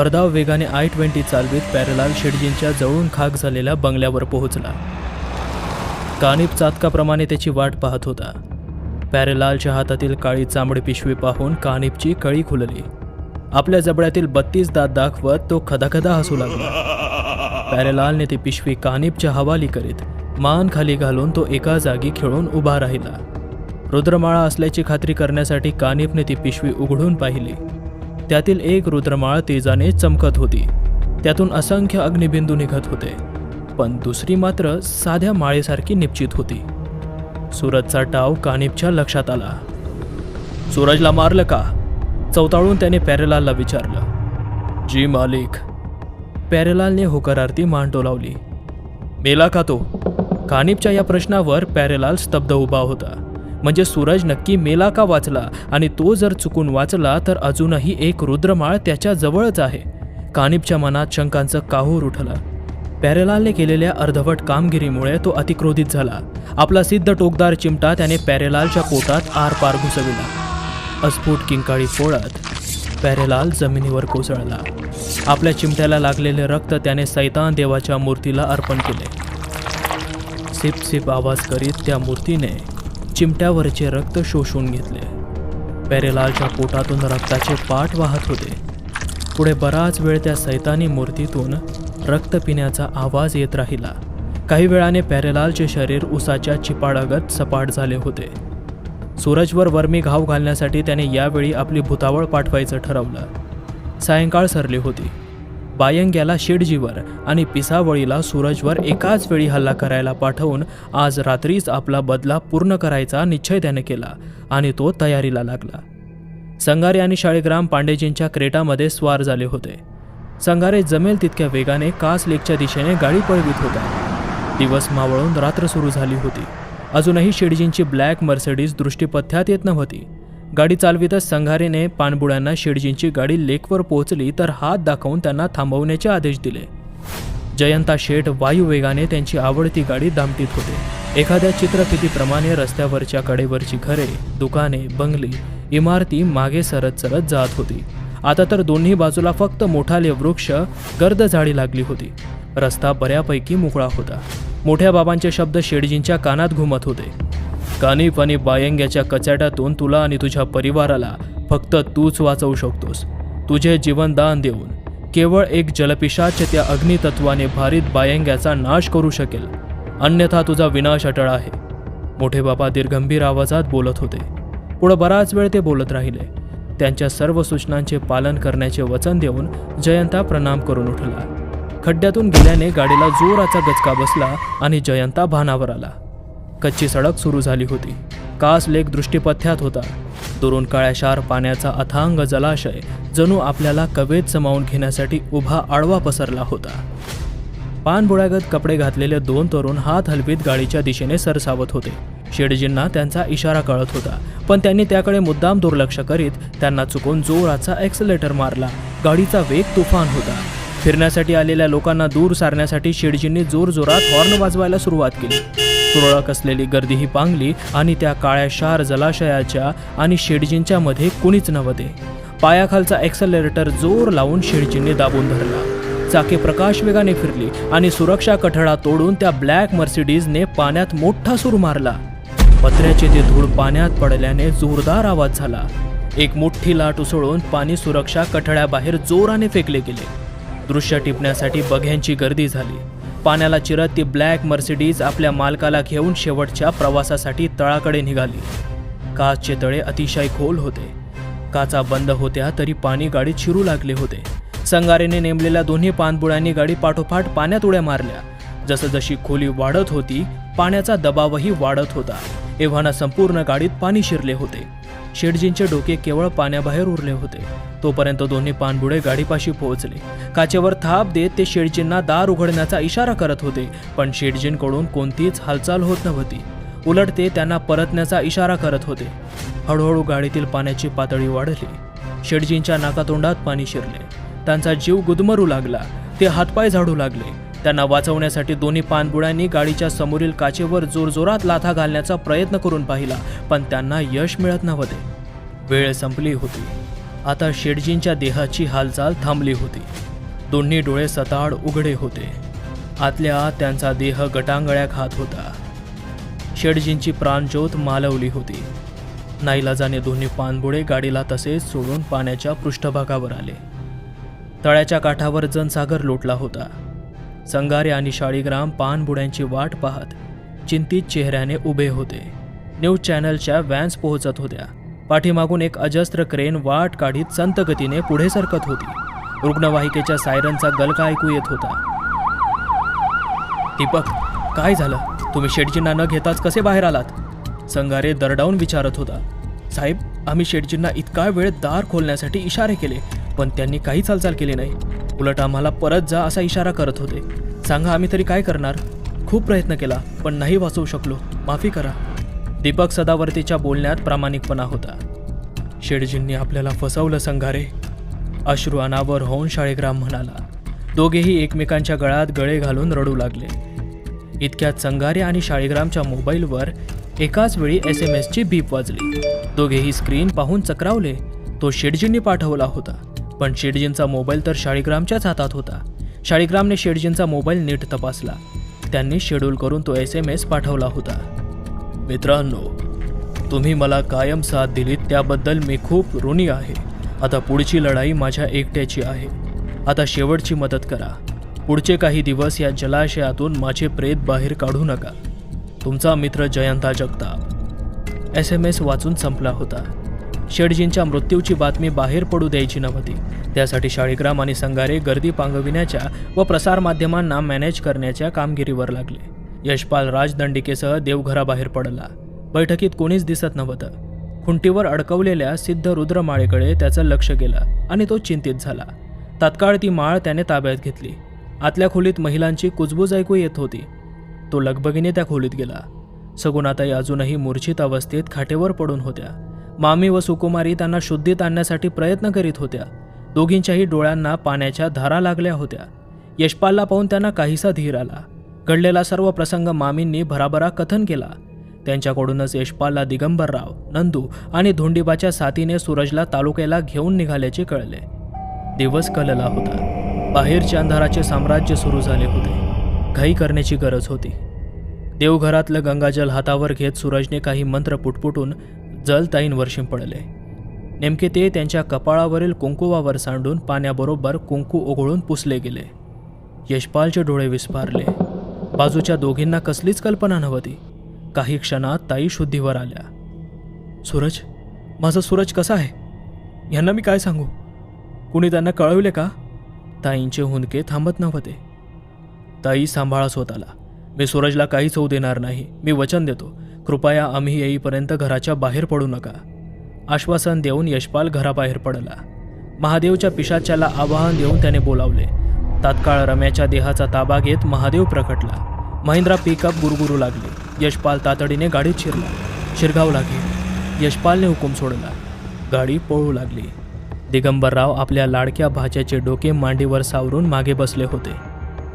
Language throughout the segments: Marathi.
भरधाव वेगाने आय ट्वेंटी चालवीत पॅरेलाल शेडजींच्या जळून खाक झालेल्या बंगल्यावर पोहोचला. कानिप चातकाप्रमाणे त्याची वाट पाहत होता. पॅरेलालच्या हातातील काळी चांबडी पिशवी पाहून कानिपची कळी खुलली. आपल्या जबड्यातील बत्तीस दात दाखवत तो खदाखदा हसू लागला. पॅरेलालने ती पिशवी कानिपच्या हवाली करीत मान खाली घालून तो एका जागी खेळून उभा राहिला. रुद्रमाळा असल्याची खात्री करण्यासाठी कानिपने ती पिशवी उघडून पाहिली. त्यातील एक रुद्रमाळ तेजाने चमकत होती. त्यातून असंख्य अग्निबिंदू निघत होते. पण दुसरी मात्र साध्या माळेसारखी निश्चित होती. सूरजचा टाव कानिपच्या लक्षात आला. सूरजला मारलं का? चौताळून त्याने पॅरेलालला विचारलं. जी मालिक. पॅरेलालने होकारार्थी मान डोलावली मेला का तो? कानिपच्या या प्रश्नावर पॅरेलाल स्तब्ध उभा होता. म्हणजे सूरज नक्की मेला का वाचला आणि तो जर चुकून वाचला तर अजूनही एक रुद्रमाळ त्याच्या जवळच आहे. कानिपच्या मनात शंकांचं काहूर उठलं. पॅरेलालने केलेल्या अर्धवट कामगिरीमुळे तो अतिक्रोधित झाला. आपला सिद्ध टोकदार चिमटा त्याने पॅरेलालच्या पोटात आरपार घुसविला. अस्फुट किंकाळी फोडत पॅरेलाल जमिनीवर कोसळला. आपल्या चिमट्याला लागलेले रक्त त्याने सैतान देवाच्या मूर्तीला अर्पण केले. सिप सिप आवाज करीत त्या मूर्तीने चिमट्यावरचे रक्त शोषून घेतले. पॅरेलालच्या पोटातून रक्ताचे पाठ वाहत होते. पुढे बराच वेळ त्या सैतानी मूर्तीतून रक्त पिण्याचा आवाज येत राहिला. काही वेळाने पॅरेलालचे शरीर उसाच्या चिपाडागत सपाट झाले होते. सूरजवर वर्मी घाव घालण्यासाठी त्याने यावेळी आपली भुतावळ पाठवायचं ठरवलं. सायंकाळ सरली होती. बायंग्याला शेडजीवर आणि पिसावळीला सूरजवर एकाच वेळी हल्ला करायला पाठवून आज रात्रीच आपला बदला पूर्ण करायचा निश्चय त्याने केला आणि तो तयारीला लागला. संगारे आणि शाळेग्राम पांडेजींच्या क्रेटामध्ये स्वार झाले होते. संगारे जमेल तितक्या वेगाने कास लेकच्या दिशेने गाडी पळवित होता दिवस मावळून रात्र सुरू झाली होती. अजूनही शेडजींची ब्लॅक मर्सिडीज दृष्टीपथ्यात येत नव्हती. गाडी चालवितच संघारेने पाणबुड्यांना शेडजींची गाडी लेकवर पोहोचली तर हात दाखवून त्यांना थांबवण्याचे आदेश दिले. जयंता शेठ वायुवेगाने त्यांची आवडती गाडी दामटीत होते. एखाद्या चित्रफितीप्रमाणे रस्त्यावरच्या कडेवरची घरे दुकाने बंगली इमारती मागे सरत सरत जात होती. आता तर दोन्ही बाजूला फक्त मोठाले वृक्ष गर्द झाडी लागली होती. रस्ता बऱ्यापैकी मोकळा होता. मोठ्या बाबांचे शब्द शेडजींच्या कानात घुमत होते. कानिफ आणि बायंग्याच्या कचाट्यातून तुला आणि तुझ्या परिवाराला फक्त तूच वाचवू शकतोस. तुझे जीवनदान देऊन केवळ एक जलपिशाच त्या अग्नितत्वाने भारित बायंग्याचा नाश करू शकेल. अन्यथा तुझा विनाश अटळ आहे. मोठे बाबा दीर्घंभीर आवाजात बोलत होते. पुढं बराच वेळ ते बोलत राहिले. त्यांच्या सर्व सूचनांचे पालन करण्याचे वचन देऊन जयंता प्रणाम करून उठला. खड्ड्यातून गेल्याने गाडीला जोराचा गचका बसला आणि जयंता भानावर आला. कच्ची सडक सुरू झाली होती. कास लेक दृष्टीपथ्यात होता. दुरून काळ्याशार पाण्याचा अथांग जलाशय जणू आपल्याला कवेत समावून घेण्यासाठी उभा आडवा पसरला होता. पानबुड्यागत कपडे घातलेले दोन तरुण हात हलवीत गाडीच्या दिशेने सरसावत होते. शेडजींना त्यांचा इशारा कळत होता पण त्यांनी त्याकडे मुद्दाम दुर्लक्ष करीत त्यांना चुकून जोराचा एक्सलेटर मारला. गाडीचा वेग तुफान होता. फिरण्यासाठी आलेल्या लोकांना दूर सारण्यासाठी शेडजींनी जोरजोरात हॉर्न वाजवायला सुरुवात केली. तुरळक असलेली गर्दी ही पांगली आणि त्या काळ्या शार जलाशयाच्या आणि शेडजींच्या मध्ये कुणीच नव्हते. पायाखालचा एक्सलेटर जोर लावून शेडजींनी दाबून धरला. चाके प्रकाश वेगाने फिरली आणि सुरक्षा कठडा तोडून त्या ब्लॅक मर्सिडीजने पाण्यात मोठा सूर मारला. पत्र्याचे ते धूळ पाण्यात पडल्याने जोरदार आवाज झाला. एक मोठी लाट उसळून पाणी सुरक्षा कठड्याबाहेर जोराने फेकले गेले. दृश्य टिपण्यासाठी बघ्यांची गर्दी झाली. पाण्याला चिरत ती ब्लॅक मर्सिडीज आपल्या मालकाला घेऊन शेवटच्या प्रवासासाठी तळाकडे निघाली. काचचे तळे अतिशय खोल होते. काचा बंद होत्या तरी पाणी गाडीत शिरू लागले होते. संगारेने नेमलेल्या दोन्ही पाणबुड्यांनी गाडी पाठोपाठ पाण्यात उड्या मारल्या. जसं जशी खोली वाढत होती पाण्याचा दबावही वाढत होता. एव्हाना संपूर्ण गाडीत पाणी शिरले होते. शेटजींचे डोके केवळ पाण्याबाहेर उरले होते. तोपर्यंत दोन्ही पाणबुडे गाडीपाशी पोहोचले. काचेवर थाप देत ते शेटजींना दार उघडण्याचा इशारा करत होते पण शेटजींकडून कोणतीच हालचाल होत नव्हती. उलट ते त्यांना परतण्याचा इशारा करत होते. हळूहळू गाडीतील पाण्याची पातळी वाढली. शेटजींच्या नाकातोंडात पाणी शिरले. त्यांचा जीव गुदमरू लागला. ते हातपाय झाडू लागले. त्यांना वाचवण्यासाठी दोन्ही पाणबुड्यांनी गाडीच्या समोरील काचेवर जोरजोरात लाथा घालण्याचा प्रयत्न करून पाहिला पण त्यांना यश मिळत नव्हते. वेळ संपली होती. आता शेटजींच्या देहाची हालचाल थांबली होती. दोन्ही डोळे सताड उघडे होते. आतल्या त्यांचा देह गटांगळ्या खात होता. शेटजींची प्राणज्योत मालवली होती. नाईलाजाने दोन्ही पाणबुडे गाडीला तसेच सोडून पाण्याच्या पृष्ठभागावर आले. तळ्याच्या काठावर जनसागर लोटला होता. संगारे आणि शाळीग्राम पानबुड्यांची वाट पाहत चिंतित चेहऱ्याने उभे होते. न्यूज चॅनलच्या व्हॅन्स पोहोचत होत्या. पाठीमागून एक अजस्त्र क्रेन वाट काढीत संतगतीने पुढे सरकत होती. रुग्णवाहिकेच्या सायरनचा गलका ऐकू येत होता. दीपक काय झालं? तुम्ही शेटजींना न घेताच कसे बाहेर आलात? संगारे दरडावून विचारत होता. साहेब आम्ही शेटजींना इतका वेळ दार खोलण्यासाठी इशारे केले पण त्यांनी काही हालचाल केली नाही. उलट आम्हाला परत जा असा इशारा करत होते. सांगा आम्ही तरी काय करणार? खूप प्रयत्न केला पण नाही वाचवू शकलो. माफी करा. दीपक सदावर्तीच्या बोलण्यात प्रामाणिकपणा होता. शेडजींनी आपल्याला फसवलं संघारे. अश्रू अनावर होऊन शाळेग्राम म्हणाला. दोघेही एकमेकांच्या गळ्यात गळे घालून रडू लागले. इतक्यात संघारे आणि शाळेग्रामच्या मोबाईलवर एकाच वेळी एस एम एसची बीप वाजली. दोघेही स्क्रीन पाहून चक्रावले. तो शेडजींनी पाठवला होता. पण शेडजींचा मोबाईल तर शाळीग्रामच्याच हातात होता. शाळीग्रामने शेडजींचा मोबाईल नीट तपासला. त्यांनी शेड्यूल करून तो एस एम एस पाठवला होता. मित्रांनो तुम्ही मला कायम साथ दिलीत त्याबद्दल मी खूप ऋणी आहे. आता पुढची लढाई माझ्या एकट्याची आहे. आता शेवटची मदत करा. पुढचे काही दिवस या जलाशयातून माझे प्रेत बाहेर काढू नका. तुमचा मित्र Jayanta Jagtap. S M S वाचून संपला होता. शेडजींच्या मृत्यूची बातमी बाहेर पडू द्यायची नव्हती. त्यासाठी शाळीग्राम आणि संगारे गर्दी पांगविण्याच्या व प्रसारमाध्यमांना मॅनेज करण्याच्या कामगिरीवर लागले. यशपाल राजदंडिकेसह देवघराबाहेर पडला. बैठकीत कोणीच दिसत नव्हतं. खुंटीवर अडकवलेल्या सिद्ध रुद्रमाळेकडे त्याचं लक्ष गेलं आणि तो चिंतित झाला. तात्काळ ती माळ त्याने ताब्यात घेतली. आतल्या खोलीत महिलांची कुजबूज ऐकू येत होती. तो लगबगीने त्या खोलीत गेला. सगुणाताई अजूनही मूर्छित अवस्थेत खाटेवर पडून होत्या. मामी व सुकुमारी त्यांना शुद्धीत आणण्यासाठी प्रयत्न करीत होत्या. दोघींच्याही डोळ्यांना पाण्याच्या धारा लागल्या होत्या. यशपालला पाहून त्यांना काहीसा धीर आला. घडलेला सर्व प्रसंग मामींनी भराभरा कथन केला. त्यांच्याकडूनच यशपालला दिगंबरराव नंदू आणि धोंडीबाच्या साथीने सूरजला तालुक्याला घेऊन निघाल्याचे कळले. दिवस कलला होता. बाहेरच्या अंधाराचे साम्राज्य सुरू झाले होते. घाई करण्याची गरज होती. देवघरातलं गंगाजल हातावर घेत सूरजने काही मंत्र पुटपुटून जल ताईंवर पडले. नेमके ते त्यांच्या कपाळावरील कुंकुवावर सांडून पाण्याबरोबर कुंकू ओघळून पुसले गेले. यशपालचे डोळे विस्फारले. बाजूच्या दोघींना कसलीच कल्पना नव्हती. काही क्षणात ताई शुद्धीवर आल्या. सूरज माझा सूरज कसा आहे? यांना मी काय सांगू? कुणी त्यांना कळवले का? ताईंचे हुंदके थांबत नव्हते. ताई सांभाळा स्वतःला. मी सूरजला काहीच होऊ देणार नाही. मी वचन देतो. कृपया आम्ही येईपर्यंत घराच्या बाहेर पडू नका. आश्वासन देऊन यशपाल घराबाहेर पडला. महादेवच्या पिशाच्याला आवाहन देऊन त्याने बोलावले. तात्काळ रम्याच्या देहाचा ताबा घेत महादेव प्रकटला महिंद्रा पिकअप गुरगुरू लागली. यशपाल तातडीने गाडीत शिरला. शिरगाव लागली यशपालने हुकूम सोडला. गाडी पळू लागली. दिगंबरराव आपल्या लाडक्या भाच्याचे डोके मांडीवर सावरून मागे बसले होते.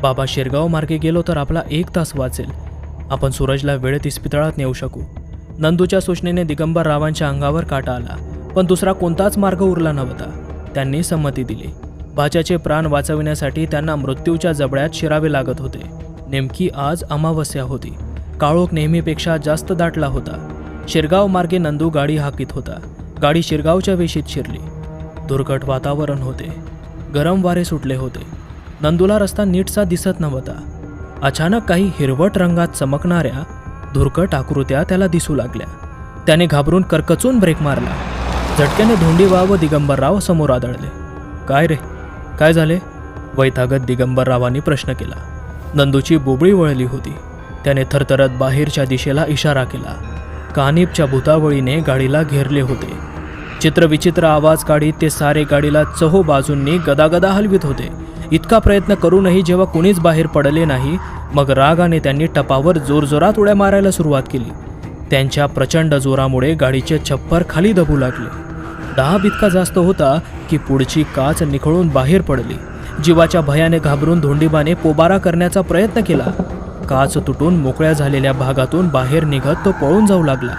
बाबा शिरगाव मार्गे गेलो तर आपला एक तास वाचेल. आपण सूरजला वेळेत इस्पितळात नेऊ शकू. नंदूच्या सूचनेने दिगंबररावांच्या अंगावर काटा आला पण दुसरा कोणताच मार्ग उरला नव्हता. त्यांनी संमती दिली. भाच्याचे प्राण वाचविण्यासाठी त्यांना मृत्यूच्या जबड्यात शिरावे लागत होते. नेमकी आज अमावस्या होती. काळोख नेहमीपेक्षा जास्त दाटला होता. शिरगाव मार्गे नंदू गाडी हाकीत होता. गाडी शिरगावच्या वेशीत शिरली. दुर्घट वातावरण होते. गरम वारे सुटले होते. नंदूला रस्ता नीटसा दिसत नव्हता. अचानक काही हिरवट रंगात चमकणाऱ्या धुरकट आकृत्या त्याला दिसू लागल्या. त्याने घाबरून करकचून ब्रेक मारला. झटक्याने धोंडीवा व दिगंबरराव समोर आदळले. काय रे? काय झाले? वैतागत दिगंबररावांनी प्रश्न केला. नंदूची बोबळी वळली होती. त्याने थरथरत बाहेरच्या दिशेला इशारा केला. कानिपच्या भूतावळीने गाडीला घेरले होते. चित्रविचित्र आवाज काढीत ते सारे गाडीला चहो बाजूंनी गदागदा हलवित होते. इतका प्रयत्न करूनही जेव्हा कुणीच बाहेर पडले नाही मग रागाने त्यांनी टपावर जोरजोरात उड्या मारायला सुरुवात केली. त्यांच्या प्रचंड जोरामुळे गाडीचे छप्पर खाली दबू लागले. दाब इतका जास्त होता की पुढची काच निखळून बाहेर पडली. जीवाच्या भयाने घाबरून धोंडीबाने पोबारा करण्याचा प्रयत्न केला. काच तुटून मोकळ्या झालेल्या भागातून बाहेर निघत तो पळून जाऊ लागला.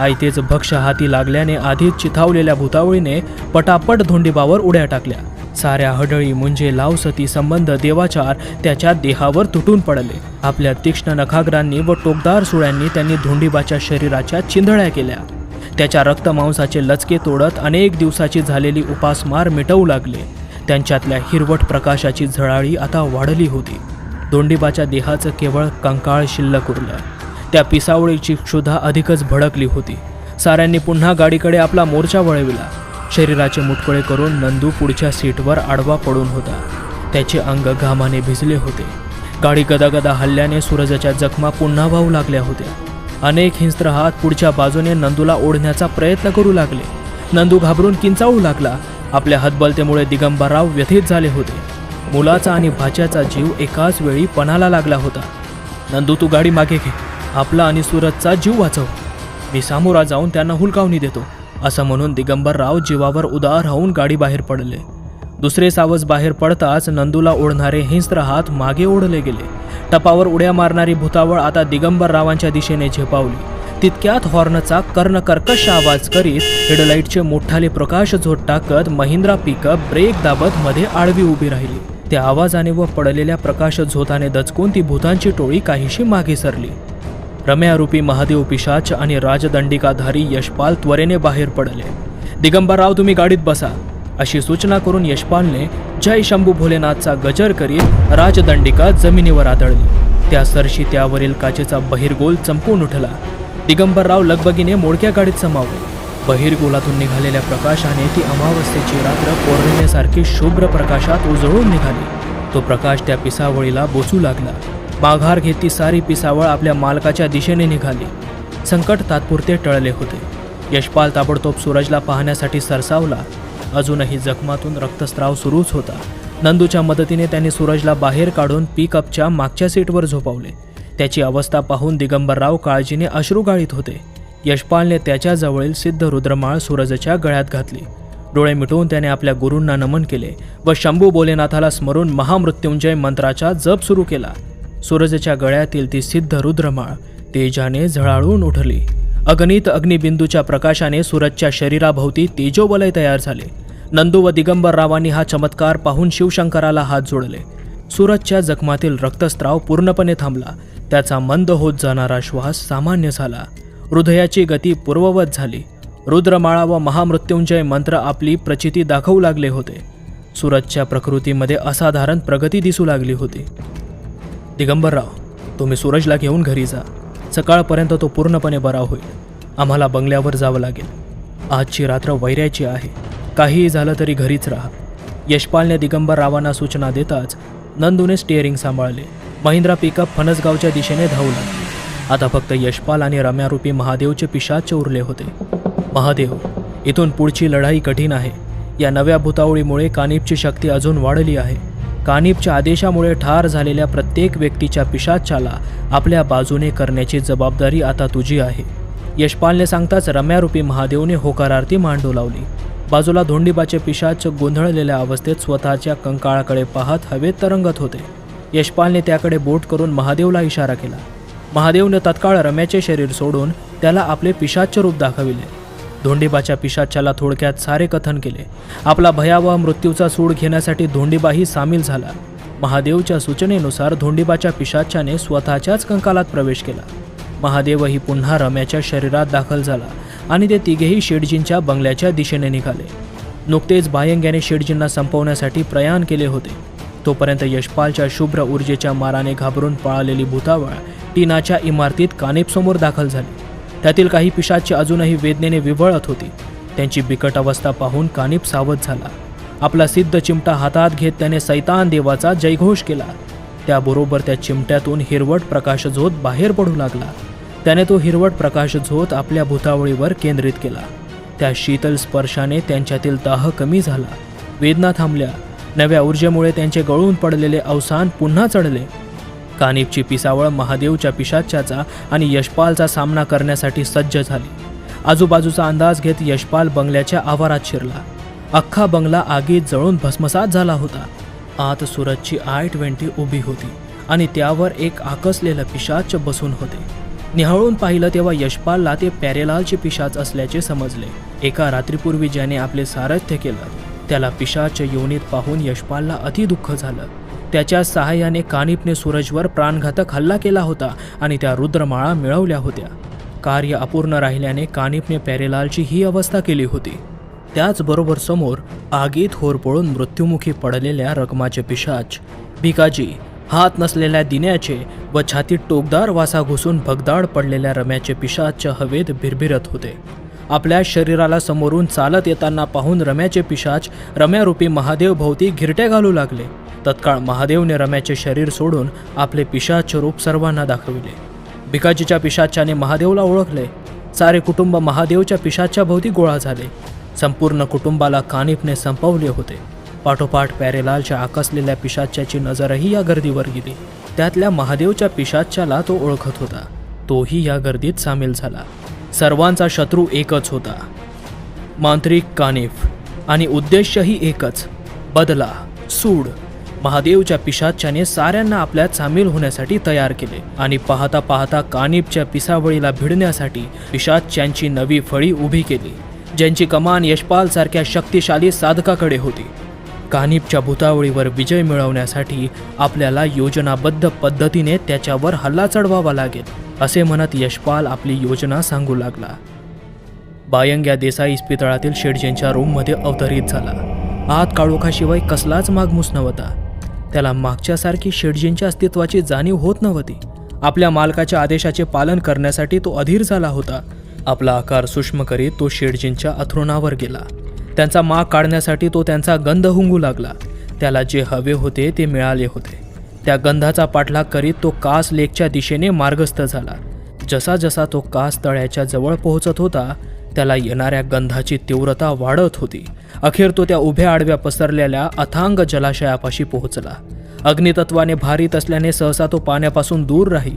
आयतेच भक्ष हाती लागल्याने आधीच चिथावलेल्या भूतावळीने पटापट धोंडीबावर उड्या टाकल्या. साऱ्या हडळी म्हणजे लावसती संबंध देवाचार त्याच्या देहावर तुटून पडले. आपल्या तीक्ष्ण नखाग्रांनी व टोकदार सुळ्यांनी त्यांनी धोंडीबाच्या शरीराच्या चिंधळ्या केल्या. त्याच्या रक्तमांसाचे लचके तोडत अनेक दिवसाची झालेली उपासमार मिटवू लागले. त्यांच्यातल्या हिरवट प्रकाशाची झळाळी आता वाढली होती. धोंडीबाच्या देहाचं केवळ कंकाळ शिल्लक उरलं. त्या पिसावळीची क्षुधा अधिकच भडकली होती. साऱ्यांनी पुन्हा गाडीकडे आपला मोर्चा वळविला. शरीराचे मुठकळे करून नंदू पुढच्या सीटवर आडवा पडून होता. त्याचे अंग घामाने भिजले होते. गाडी गदागदा हल्ल्याने सूरजच्या जखमा पुन्हा वाहू लागल्या होत्या. अनेक हिंस्त्र हात पुढच्या बाजूने नंदूला ओढण्याचा प्रयत्न करू लागले. नंदू घाबरून किंचाळू लागला. आपल्या हतबलतेमुळे दिगंबरराव व्यथित झाले होते. मुलाचा आणि भाच्याचा जीव एकाच वेळी पणाला लागला होता. नंदू तू गाडी मागे घे. आपला आणि सूरजचा जीव वाचव. मी सामोरा जाऊन त्यांना हुलकावणी देतो. असं म्हणून दिगंबरराव जीवावर उदार होऊन गाडी बाहेर पडले. दुसरे सावज बाहेर पडताच नंदूला ओढणारे हिंस्त्र हात मागे ओढले गेले. टपावर उड्या मारणारी भुतावळ आता दिगंबररावांच्या दिशेने झेपावली. तितक्यात हॉर्नचा कर्णकर्कश आवाज करीत हेडलाईटचे मोठाले प्रकाश झोट टाकत महिंद्रा पिकअप ब्रेक दाबत मध्ये आडवी उभी राहिली. त्या आवाजाने व पडलेल्या प्रकाश झोताने दचकून ती भूतांची टोळी काहीशी मागे सरली. रम्यारूपी महादेव पिशाच आणि राजदंडिकाधारी यशपाल त्वरेने बाहेर पडले. दिगंबरराव तुम्ही गाडीत बसा अशी सूचना करून यशपालने जय शंभू भोलेनाथचा गजर करीत राजदंडिका जमिनीवर आदळली. त्या सरशी त्यावरील काचेचा बहिर्गोल चमकून उठला. दिगंबरराव लगबगीने मोडक्या गाडीत समावले. बहिर्गोलातून निघालेल्या प्रकाशाने ती अमावस्येची रात्र पौर्णिमेसारखी शुभ्र प्रकाशात उजळून निघाली. तो प्रकाश त्या पिसावळीला बोचू लागला. माघार घेत ती सारी पिसावळ आपल्या मालकाच्या दिशेने निघाली. संकट तात्पुरते टळले होते. यशपाल ताबडतोब सूरजला पाहण्यासाठी सरसावला. अजूनही जखमातून रक्तस्राव सुरूच होता. नंदूच्या मदतीने त्यांनी सूरजला बाहेर काढून पिकअपच्या मागच्या सीटवर झोपवले. त्याची अवस्था पाहून दिगंबरराव काळजीने अश्रू गाळीत होते. यशपालने त्याच्याजवळील सिद्ध रुद्रमाळ सूरजच्या गळ्यात घातली. डोळे मिटवून त्याने आपल्या गुरूंना नमन केले व शंभू भोलेनाथाला स्मरून महामृत्युंजय मंत्राचा जप सुरू केला. सूरजच्या गळ्यातील ती सिद्ध रुद्रमाळ तेजाने झळाळून उठली. अगणित अग्निबिंदूच्या प्रकाशाने सूरजच्या शरीराभोवती तेजोवलय तयार झाले. नंदू व दिगंबररावांनी हा चमत्कार पाहून शिवशंकराला हात जोडले. सूरजच्या जखमातील रक्तस्त्राव पूर्णपणे थांबला. त्याचा मंद होत जाणारा श्वास सामान्य झाला. हृदयाची गती पूर्ववत झाली. रुद्रमाळा व महामृत्युंजय मंत्र आपली प्रचिती दाखवू लागले होते. सूरजच्या प्रकृतीमध्ये असाधारण प्रगती दिसू लागली होती. दिगंबरराव तुम्ही सूरजला घेऊन घरी जा. सकाळपर्यंत तो पूर्णपणे बरा होईल. आम्हाला बंगल्यावर जावं लागेल. आजची रात्र वैऱ्याची आहे. काहीही झालं तरी घरीच राहा. यशपालने दिगंबररावांना सूचना देताच नंदूने स्टिअरिंग सांभाळले. महिंद्रा पिकअप फणसगावच्या दिशेने धावू लागली. आता फक्त यशपाल आणि रम्यारूपी महादेवचे पिशाच उरले होते. महादेव इथून पुढची लढाई कठीण आहे. या नव्या भूतावळीमुळे कानिपची शक्ती अजून वाढली आहे. कानिपच्या आदेशामुळे ठार झालेल्या प्रत्येक व्यक्तीच्या पिशाचाला आपल्या बाजूने करण्याची जबाबदारी आता तुझी आहे. यशपालने सांगताच रम्यारूपी महादेवने होकारार्थी मांडू लावली. बाजूला धोंडीबाचे पिशाच गोंधळलेल्या अवस्थेत स्वतःच्या कंकाळाकडे पाहत हवेत तरंगत होते. यशपालने त्याकडे बोट करून महादेवला इशारा केला. महादेवने तत्काळ रम्याचे शरीर सोडून त्याला आपले पिशाच्य रूप दाखविले. धोंडीबाच्या पिशाच्याला थोडक्यात सारे कथन केले. आपला भयावह मृत्यूचा सूड घेण्यासाठी धोंडीबाही सामील झाला. महादेवच्या सूचनेनुसार धोंडीबाच्या पिशाच्याने स्वतःच्याच कंकालात प्रवेश केला. महादेवही पुन्हा रम्याच्या शरीरात दाखल झाला आणि ते तिघेही शेडजींच्या बंगल्याच्या दिशेने निघाले. नुकतेच बायंग्याने शेडजींना संपवण्यासाठी प्रयाण केले होते. तोपर्यंत यशपालच्या शुभ्र ऊर्जेच्या माराने घाबरून पळालेली भूतावळ टीनाच्या इमारतीत कानेपसमोर दाखल झाली. त्यातील काही पिशाची अजूनही वेदनेने विवळत होती. त्यांची बिकट अवस्था पाहून कानिप सावध झाला. आपला सिद्ध चिमटा हातात घेत त्याने सैतान देवाचा जयघोष केला. त्याबरोबर त्या चिमट्यातून हिरवट प्रकाशझोत बाहेर पडू लागला. त्याने तो हिरवट प्रकाशझोत आपल्या भूतावळीवर केंद्रित केला. त्या शीतल स्पर्शाने त्यांच्यातील दाह कमी झाला. वेदना थांबल्या. नव्या ऊर्जेमुळे त्यांचे गळून पडलेले अवसान पुन्हा चढले. कानिपची पिसावळ महादेवच्या पिशाच्याचा आणि यशपालचा सामना करण्यासाठी सज्ज झाली. आजूबाजूचा अंदाज घेत यशपाल बंगल्याच्या आवारात शिरला. अख्खा बंगला आगीत जळून भस्मसात झाला होता. आत सूरजची आय ट्वेंटी उभी होती आणि त्यावर एक आकसलेलं पिशाच बसून होते. निहाळून पाहिलं तेव्हा यशपालला ते पॅरेलालचे पिशाच असल्याचे समजले. एका रात्रीपूर्वी ज्याने आपले सारथ्य केलं त्याला पिशाच योनीत पाहून यशपालला अति दुःख झालं. त्याच्या सहाय्याने कानिपने सूरजवर प्राणघातक हल्ला केला होता आणि त्या रुद्रमाळा मिळवल्या होत्या. कार्य अपूर्ण राहिल्याने कानिपने पॅरेलालची ही अवस्था केली होती. त्याचबरोबर समोर आगीत होरपळून मृत्युमुखी पडलेल्या रकमाचे पिशाच भिकाजी हात नसलेल्या दिन्याचे व छातीत टोकदार वासा घुसून भगदाड पडलेल्या रम्याचे पिशाच हवेत भिरभिरत होते. आपल्या शरीराला समोरून चालत येताना पाहून रम्याचे पिशाच रम्यारूपी महादेव भोवती घिरट्या घालू लागले. तत्काळ महादेवने रम्याचे शरीर सोडून आपले पिशाच रूप सर्वांना दाखविले. भिकाजीच्या पिशाच्याने महादेवला ओळखले. सारे कुटुंब महादेवच्या पिशाच्या भोवती गोळा झाले. संपूर्ण कुटुंबाला कानिपने संपवले होते. पाठोपाठ पॅरेलालच्या आकसलेल्या पिशाच्याची नजरही या गर्दीवर गेली. त्यातल्या महादेवच्या पिशाच्याला तो ओळखत होता. तोही या गर्दीत सामील झाला. सर्वांचा शत्रू एकच होता. मांत्रिक कानिफ आणि उद्देशही एकच बदला सूड. महादेवच्या पिशाच्याने साऱ्यांना आपल्यात सामील होण्यासाठी तयार केले आणि पाहता पाहता कानिपच्या पिसावळीला भिडण्यासाठी पिशाच्यांची नवी फळी उभी केली ज्यांची कमान यशपाल सारख्या शक्तिशाली साधकाकडे होती. कानिपच्या भूतावळीवर विजय मिळवण्यासाठी आपल्याला योजनाबद्ध पद्धतीने त्याच्यावर हल्ला चढवावा लागेल. असे म्हणत यशपाल आपली योजना सांगू लागला. बायंग्या देसाई इस्पितळातील शेडजेंच्या रूममध्ये अवतरित झाला. आत काळोखाशिवाय कसलाच मागमूस नव्हता. त्याला मागच्यासारखी शेडजींच्या अस्तित्वाची जाणीव होत नव्हती. आपल्या मालकाच्या आदेशाचे पालन करण्यासाठी तो अधीर झाला होता. आपला आकार सूक्ष्म करीत तो शेडजींच्या अथरुणावर गेला. त्यांचा माग काढण्यासाठी तो त्यांचा गंध हुंगू लागला. त्याला जे हवे होते ते मिळाले होते. त्या गंधाचा पाठलाग करीत तो कास लेकच्या दिशेने मार्गस्थ झाला. जसा जसा तो कास तळ्याच्या जवळ पोहोचत होता त्याला येणाऱ्या गंधाची तीव्रता वाढत होती. अखेर तो त्या उभ्या आडव्या पसरलेल्या अथांग जलाशयापाशी पोहोचला. अग्नितत्वाने भारीत असल्याने सहसा तो पाण्यापासून दूर राही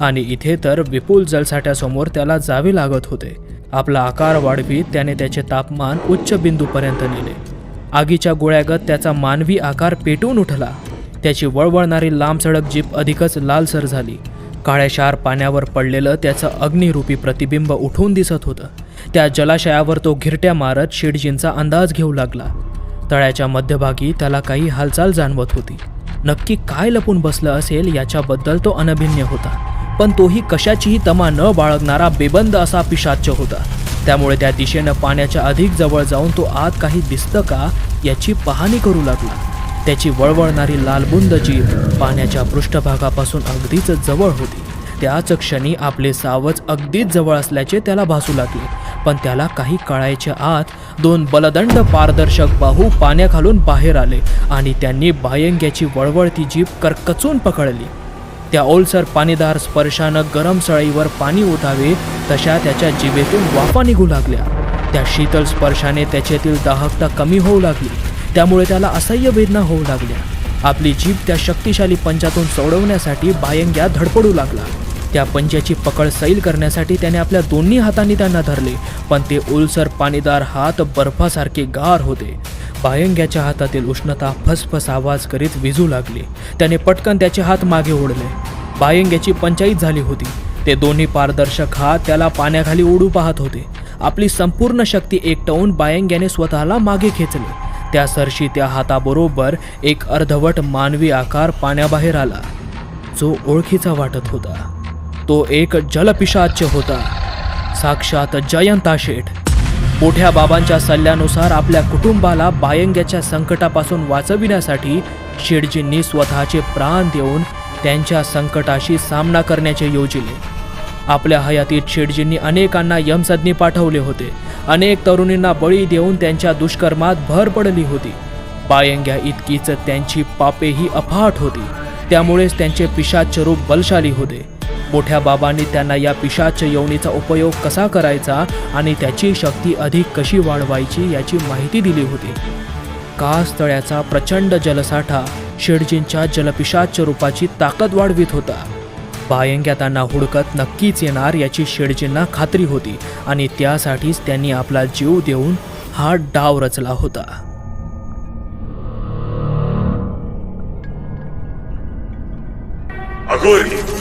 आणि इथे तर विपुल जलसाठ्यासमोर त्याला जावे लागत होते. आपला आकार वाढवीत त्याने त्याचे तापमान उच्च बिंदूपर्यंत नेले. आगीच्या गोळ्यागत त्याचा मानवी आकार पेटून उठला. त्याची वळवळणारी लांब सडक जीप अधिकच लालसर झाली. काळ्याशार पाण्यावर पडलेलं त्याचं अग्निरूपी प्रतिबिंब उठून दिसत होतं. त्या जलाशयावर तो घिरट्या मारत शेडजींचा अंदाज घेऊ लागला. तळ्याच्या मध्यभागी त्याला काही हालचाल जाणवत होती. नक्की काय लपून बसलं असेल याच्याबद्दल तो अनभिन्य होता. पण तोही कशाचीही तमा न बाळगणारा बेबंद असा पिशाच होता. त्यामुळे त्या दिशेनं पाण्याच्या अधिक जवळ जाऊन तो आत काही दिसतं का याची पाहणी करू लागला. त्याची वळवळणारी लालबुंद जीभ पाण्याच्या पृष्ठभागापासून अगदीच जवळ होती त्याच क्षणी आपले सावज अगदीच जवळ असल्याचे त्याला भासू लागले. पण त्याला काही कळायच्या आत दोन बलदंड पारदर्शक बाहू पाण्याखालून बाहेर आले आणि त्यांनी बायंग्याची वळवळती जीभ करकचून पकडली. त्या ओलसर पाणीदार स्पर्शानं गरम सळईवर पाणी ओतावे तशा त्याच्या जिभेतून वाफा निघू लागल्या. त्या शीतल स्पर्शाने त्याच्यातील दाहकता कमी होऊ लागली. त्यामुळे त्याला असह्य वेदना होऊ लागल्या. आपली जीभ त्या शक्तिशाली पंचातून सोडवण्यासाठी बायंग्या धडपडू लागला. त्या पंचाची पकड सैल करण्यासाठी त्याने आपल्या दोन्ही हातांनी त्यांना धरले पण ते ओलसर पाणीदार हात बर्फासारखे गार होते. बायंग्याच्या हातातील उष्णता फसफस आवाज करीत विजू लागली. त्याने पटकन त्याचे हात मागे ओढले. बायंग्याची पंचाईत झाली होती. ते दोन्ही पारदर्शक हात त्याला पाण्याखाली ओढू पाहत होते. आपली संपूर्ण शक्ती एकटवून बायंग्याने स्वतःला मागे खेचले. त्या सरशी त्या हाताबरोबर एक अर्धवट मानवी आकार पाण्याबाहेर आला. जो ओळखीचा वाटत होता. तो एक जलपिशाच होता. साक्षात जयंता शेठ. मोठ्या बाबांच्या सल्ल्यानुसार आपल्या कुटुंबाला बायंग्याच्या संकटापासून वाचविण्यासाठी शेठजींनी स्वतःचे प्राण देऊन त्यांच्या संकटाशी सामना करण्याचे योजिले. आपल्या हयातीत शेठजींनी अनेकांना यमसदनी पाठवले होते. अनेक तरुणींना बळी देऊन त्यांच्या दुष्कर्मात भर पडली होती. पायंग्या इतकीच त्यांची पापेही अफाट होती. त्यामुळेच त्यांचे पिशाच रूप बलशाली होते. मोठ्या बाबांनी त्यांना या पिशाच यवनीचा उपयोग कसा करायचा आणि त्याची शक्ती अधिक कशी वाढवायची याची माहिती दिली होती. कास तळ्याचा प्रचंड जलसाठा शेडजींच्या जलपिशाच रूपाची ताकद वाढवित होता. बायंग्या त्यांना हुडकत नक्कीच येणार याची शेडजींना खात्री होती आणि त्यासाठीच त्यांनी आपला जीव देऊन हा डाव रचला होता. अघोरी.